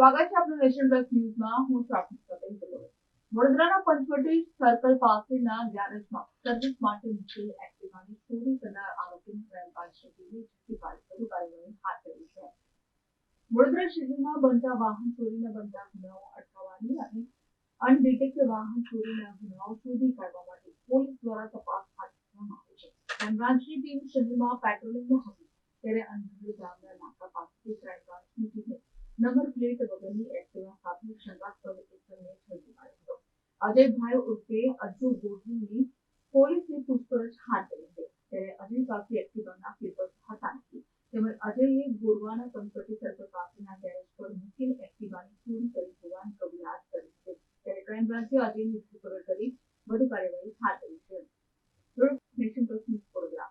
Nation plus ન્યૂઝમાં. હું છું આપની સાથે વડોદરાના પંચવટી સર્કલ પાસેના ગેરેજમાં સર્વિસ માટે મૂકેલ એક્ટિવાની ચોરી કરનાર આરોપીની ક્રાઇમ બ્રાન્ચની ટીમે ઝડપી પાડી વધુ હાથ ધરી છે. વડોદરા શહેરમાં બનતા વાહન ચોરીના બનતા ગુનાઓ અટકાવવાની અને અનડિટેક્ટ વાહન ચોરીના ગુનાઓ શોધી કાઢવા માટે પોલીસ દ્વારા તપાસ હાથ ધરવામાં આવી છે. ક્રાઇમ બ્રાન્ચની ટીમ શહેરમાં પેટ્રોલિંગમાં હતી, ત્યારે અંધેરી ગામના નાકા પાસેથી ક્રાઇમ બ્રાન્ચની ટીમે નંબર વગરની એક્ટિવા સાથે શંકાસ્પદ એકને ઝડપી પાડ્યો હતો અજયભાઈ ઉર્ફે અજુ ગોઠવીની પોલીસની પૂછપરછ હાથ ધરી છે. ત્યારે અજય પાસે એક્ટિવાના પેપર્સ હતા નથી. તેમજ અજયે ગોરવાના સંપત્તિ સર્કલ પાસેના ગેરેજ પર મૂકેલ એક્ટિવાની ચોરી કરી હોવાની કબૂલાત કરી છે. ત્યારે ક્રાઇમ બ્રાન્ચે અજયની ધરપકડ કરી વધુ કાર્યવાહી હાથ ધરી છે નેશન પ્લસ ન્યૂઝ વડોદરા